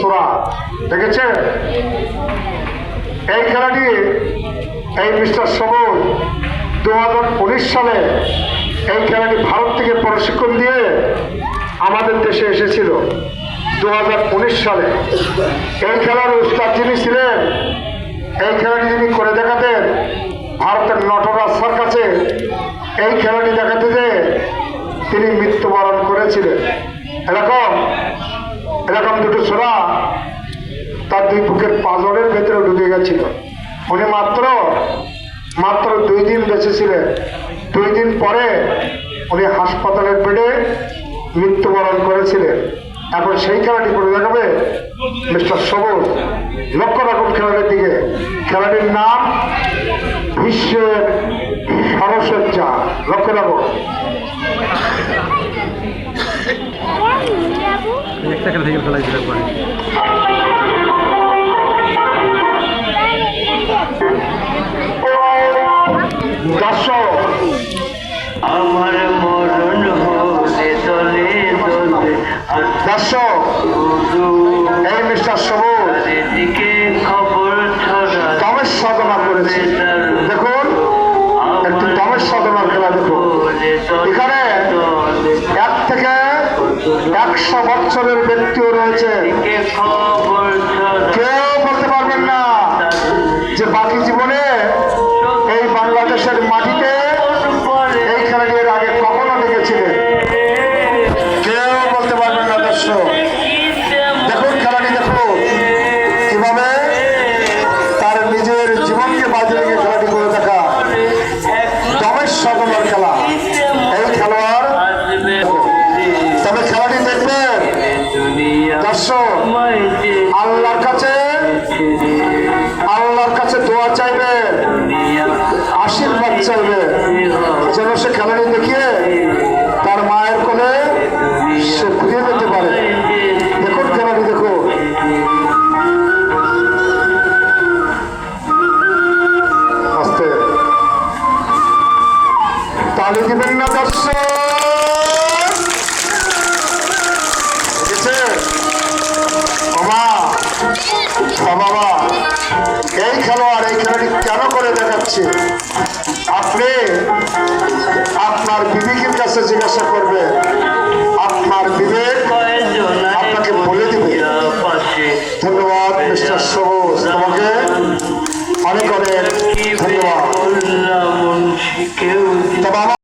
সোরা। দেখেছেন? এই খেলাটি এই মিস্টার সবুজ দু সালে এই খেলাটি ভারত থেকে প্রশিক্ষণ দিয়ে আমাদের দেশে এসেছিল দু হাজার উনিশ সালে। এই খেলার উস্তাদ যিনি ছিলেন, এই খেলাটি যিনি করে দেখাতেন, ভারতের নটরাজ স্যার কাছে, এই খেলাটি দেখাতে যে তিনি মৃত্যুবরণ করেছিলেন। এরকম এরকম দুটো ছোড়া তার দুই বুকের পাজরের ভেতরে ঢুকে গেছিল। উনি মাত্র মাত্র দুই দিন বেঁচে ছিলেন দুই দিন পরে উনি হাসপাতালের বেডে মৃত্যুবরণ করেছিলেন। এখন সেই খেলাটি করে দেখাবে মিস্টার সবুজ। লক্ষ্য রাখুন খেলাটির দিকে। খেলাটির নাম বিশ্বের সরসজ্জা লক্ষ্য রাখুন। একটা খেলা থেকে খেলা দিতে পারে আমার মরণ হলে দলে দলে দর্শক এই মিস্টার সবুজ একশো বছরের ব্যক্তিও রয়েছে। কেউ আল্লাহর কাছে আল্লাহর কাছে দোয়া চাইবে, আশীর্বাদ চাইবে। যেন সে খেলাটি দেখিয়ে তার মায়ের কোলে সে ফিরে যেতে পারে। দেখুন দেখুন। আস্তে। তালি দিবেন না, দর্শক। এই খেলোয়াড়, এই খেলাটি কেন করে দেখাচ্ছে? আপনি আপনার বিবেকের কাছে জিজ্ঞাসা করবেন। আপনার বিবেক আপনাকে বলে দিবে। ধন্যবাদ, মিস্টার সবুজ। তোমাকে অনেক অনেক